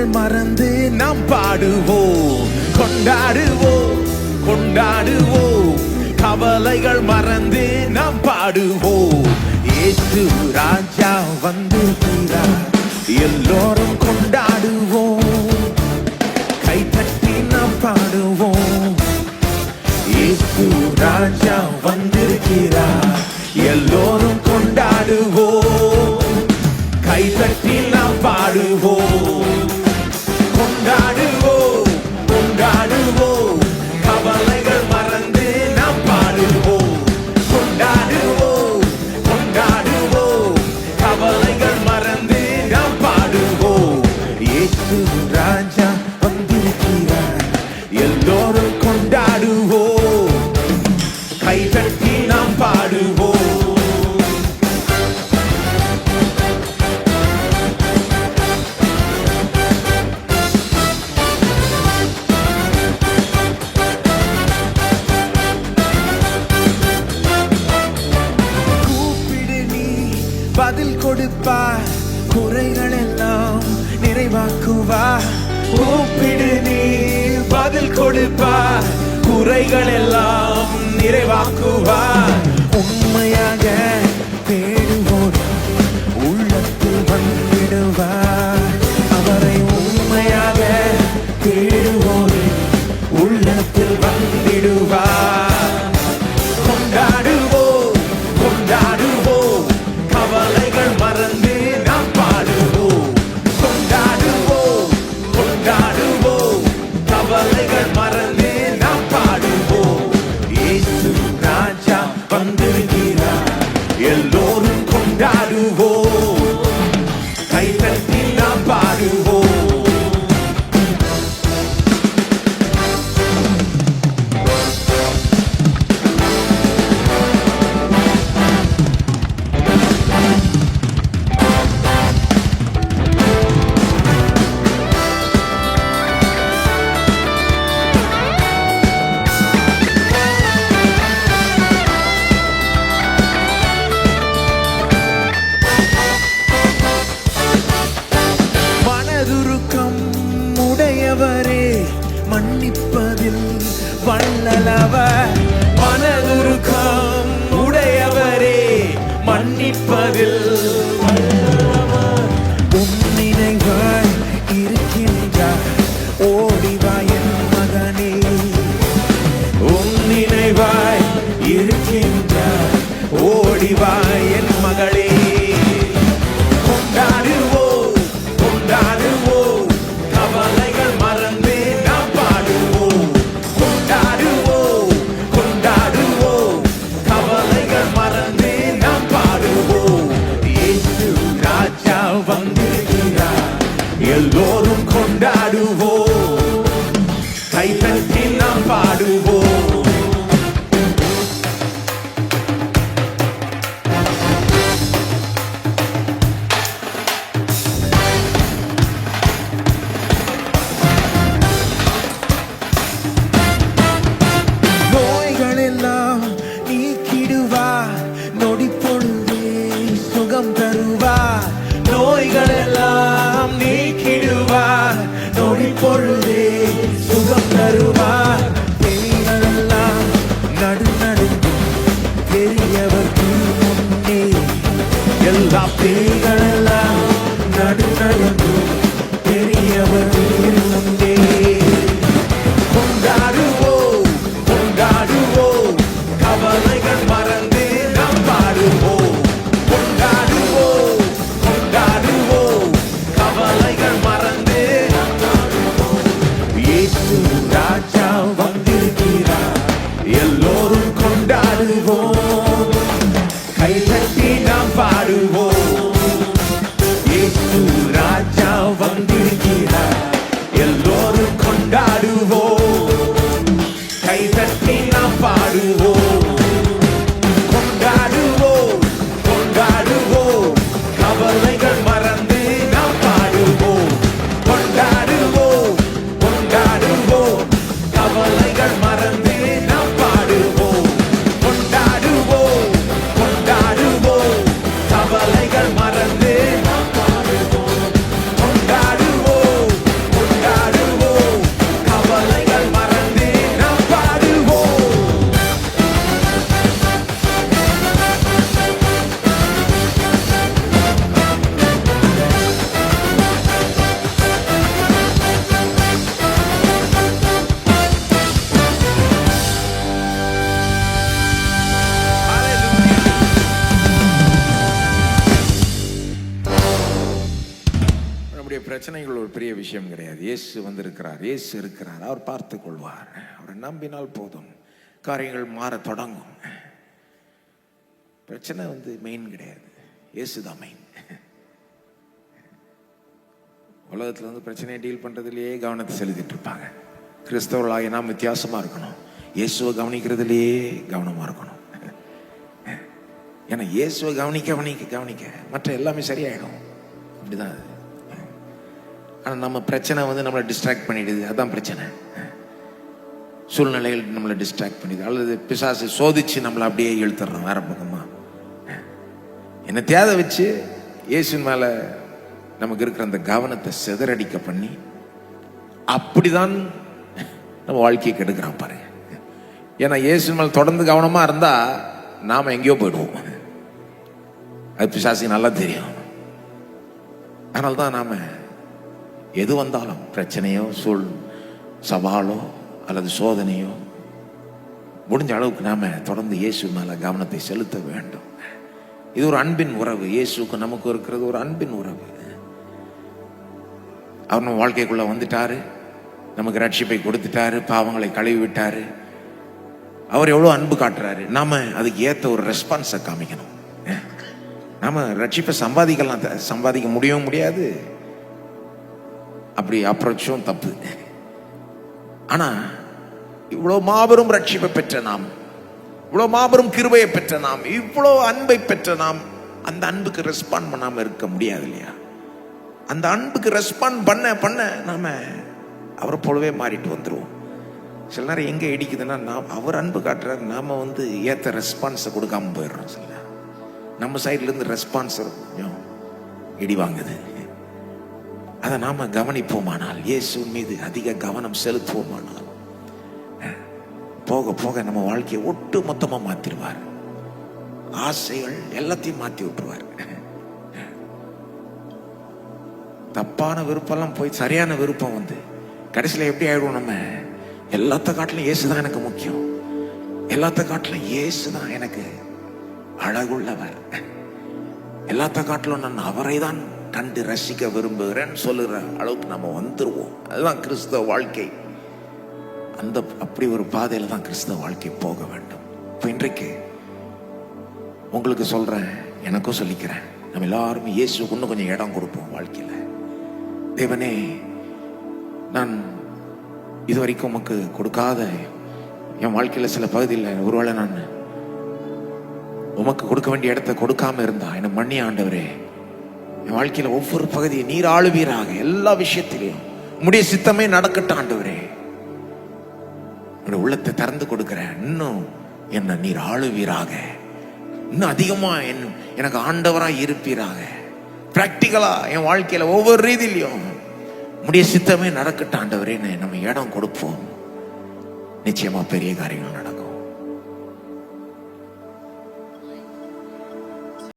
பாவங்கள் மறந்து நாம் பாடுவோம். கொண்டாடுவோம் கொண்டாடுவோம். கவலைகள் மறந்து நாம் பாடுவோம். ஏசு ராஜா வந்திருக்கிறார். எல்லோரும் கொண்டாடுவோம். கைத்தட்டி நாம் பாடுவோம். ஏசு ராஜா வந்திருக்கிறார். எல்லோரும் கொண்டாடுவோம். கூப்பிடு நீ பதில் கொடுப்பா. குறைகள் எல்லாம் நிறைவாக்குவா உண்மையாக தேடுவோர் உள்ளத்தில் வந்திடுவார். அவரை உண்மையாக தேடுவோர் உள்ளத்தில் வந்திடுவார். வாழ்த்தி நாம் பாடுவோம். ainda bem Vandu பிரச்சனைகள் ஒரு பெரிய விஷயம் கிடையாது. இயேசு வந்திருக்கிறார். இயேசு இருக்கிறார். அவர் பார்த்து கொள்வார். அவரை நம்பினால் போதும். காரியங்கள் மாற தொடங்கும். பிரச்சனை வந்து மெயின் கிடையாது. இயேசு தான் மெயின் உலகத்தில் வந்து பிரச்சனையை டீல் பண்ணுறதுலையே கவனத்தை செலுத்திட்டு இருப்பாங்க. கிறிஸ்தவர்களாக நாம் வித்தியாசமாக இருக்கணும். இயேசுவை கவனிக்கிறதுலையே கவனமாக இருக்கணும். ஏன்னா இயேசுவை கவனிக்க கவனிக்க கவனிக்க மற்ற எல்லாமே சரியாயிடும். அப்படிதான் அது. ஆனால் நம்ம பிரச்சனை வந்து நம்மளை டிஸ்ட்ராக்ட் பண்ணிடுது. அதுதான் பிரச்சனை. சூழ்நிலைகள் நம்மளை டிஸ்ட்ராக்ட் பண்ணிடுது. அல்லது பிசாசு சோதிச்சு நம்மளை அப்படியே இழுத்துறோம் வேற பக்கமாக என்ன தேவை வச்சு இயேசுவின் மேலே நமக்கு இருக்கிற அந்த கவனத்தை சிதறடிக்க பண்ணி அப்படிதான் நம்ம வாழ்க்கையை கெடுக்கிறான் பாருங்க ஏன்னா இயேசு மேல் தொடர்ந்து கவனமாக இருந்தால் நாம் எங்கேயோ போயிடுவோம். அது பிசாசுக்கு நல்லா தெரியும். அதனால தான் நாம எது வந்தாலும் பிரச்சனையோ சூழ் சவாலோ அல்லது சோதனையோ முடிஞ்ச அளவுக்கு நாம தொடர்ந்து இயேசு மேல கவனத்தை செலுத்த வேண்டும். இது ஒரு அன்பின் உறவு. இயேசுக்கு நமக்கு இருக்கிறது ஒரு அன்பின் உறவு. அவர் நம்ம வாழ்க்கைக்குள்ள வந்துட்டாரு. நமக்கு ரட்சிப்பை கொடுத்துட்டாரு. பாவங்களை கழுவி விட்டாரு அவர் எவ்வளவு அன்பு காட்டுறாரு. நாம அதுக்கு ஏத்த ஒரு ரெஸ்பான்ஸை காமிக்கணும். நாம ரட்சிப்பை சம்பாதிக்கலாம். த- சம்பாதிக்க முடியவும் முடியாது. அப்படி அப்ரோச்சும் தப்பு. ஆனா இவ்வளவு மாபெரும் ரட்சிப்பை பெற்ற நாம் இவ்வளவு மாபெரும் கிருபையை பெற்ற நாம் இவ்வளவு அன்பை பெற்ற நாம் அந்த அன்புக்கு ரெஸ்பாண்ட் பண்ணாம இருக்க முடியாது இல்லையா? அந்த அன்புக்கு ரெஸ்பாண்ட் பண்ண பண்ண நாம அவரை போலவே மாறிட்டு வந்துருவோம். சில நேரம் எங்க இடிக்குதுன்னா நாம் அவர் அன்பு காட்டுறாரு நாம வந்து ஏத்த ரெஸ்பான்ஸை கொடுக்காம போயிடுறோம் சில நம்ம சைட்ல இருந்து ரெஸ்பான்ஸ் கொஞ்சம் இடி வாங்குது. அதை நாம கவனிப்போமானால் இயேசுவின் மீது அதிக கவனம் செலுத்துவோமானால் போக போக நம்ம வாழ்க்கையை ஒட்டு மொத்தமா மாத்திருவார். ஆசைகள் எல்லாத்தையும் மாத்தி விட்டுருவார். தப்பான விருப்பம்லாம் போய் சரியான விருப்பம் வந்து கடைசியில் எப்படி ஆயிடுவோம் நம்ம? எல்லாத்த காட்டிலும் இயேசு தான் எனக்கு முக்கியம். எல்லாத்த காட்டிலும் இயேசு தான் எனக்கு அழகுள்ளவர். எல்லாத்த காட்டிலும் நான் அவரை தான் கண்டு ரசிக்க விரும்புகிறேன்னு சொல்லுகிற அளவுக்கு நம்ம வந்துருவோம். அதுதான் கிறிஸ்தவ வாழ்க்கை. அந்த அப்படி ஒரு பாதையில தான் கிறிஸ்தவ வாழ்க்கை போக வேண்டும். இப்போ இன்றைக்கு உங்களுக்கு சொல்றேன் எனக்கும் சொல்லிக்கிறேன். நம்ம எல்லாரும் இயேசுக்கு இன்னும் கொஞ்சம் இடம் கொடுப்போம் வாழ்க்கையில். தேவனே நான் இதுவரைக்கும் உமக்கு கொடுக்காத என் வாழ்க்கையில் சில பகுதியில் ஒருவேளை நான் உமக்கு கொடுக்க வேண்டிய இடத்த கொடுக்காம இருந்தா என்ன மண்ணி ஆண்டவரே? என் வாழ்க்கையில ஒவ்வொரு பகுதியை நீர் ஆளுவீராக எல்லா விஷயத்திலையும். முடிய சித்தமே நடக்கட்டும் ஆண்டவரே. உள்ளத்தை திறந்து கொடுக்குறேன் இன்னும் என்ன நீர் ஆளுவீராக. இன்னும் அதிகமா என் எனக்கு ஆண்டவராக இருப்பீராக. பிராக்டிக்கலா என் வாழ்க்கையில ஒவ்வொரு ரீதியிலையும் முடிய சித்தமே நடக்கட்டும் ஆண்டவரே நம்ம இடம் கொடுப்போம். நிச்சயமா பெரிய காரியங்கள் நடக்கும்.